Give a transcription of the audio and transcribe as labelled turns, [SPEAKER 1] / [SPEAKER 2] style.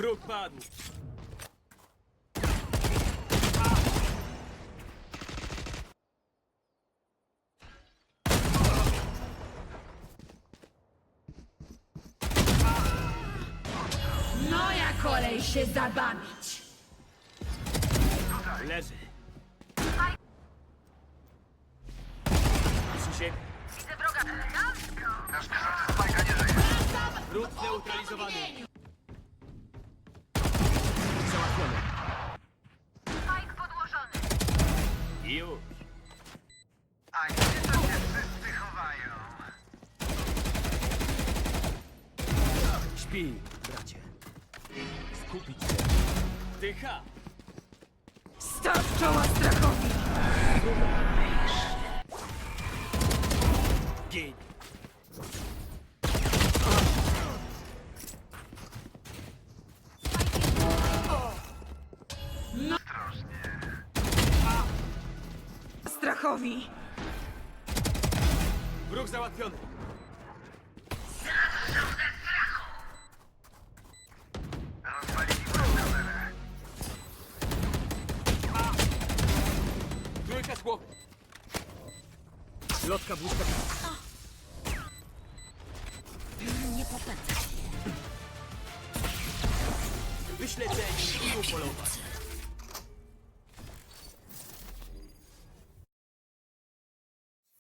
[SPEAKER 1] Wróg padł.
[SPEAKER 2] Moja kolej się zabawić.
[SPEAKER 1] Leży. Przy siebie. Wróg neutralizowany. Załatwiony.
[SPEAKER 3] Spike podłożony.
[SPEAKER 1] I już.
[SPEAKER 4] A gdzie to się wszyscy chowają?
[SPEAKER 1] Śpi, bracie. Skupić się. Dycha.
[SPEAKER 2] Staw czoła strachowi.
[SPEAKER 1] Gin.
[SPEAKER 2] Strachowi.
[SPEAKER 1] Wróg załatwiony. Trójka z głowy. Lotka błyskawica.
[SPEAKER 2] Nie popędzaj.
[SPEAKER 1] Wyśledzeni i upolować.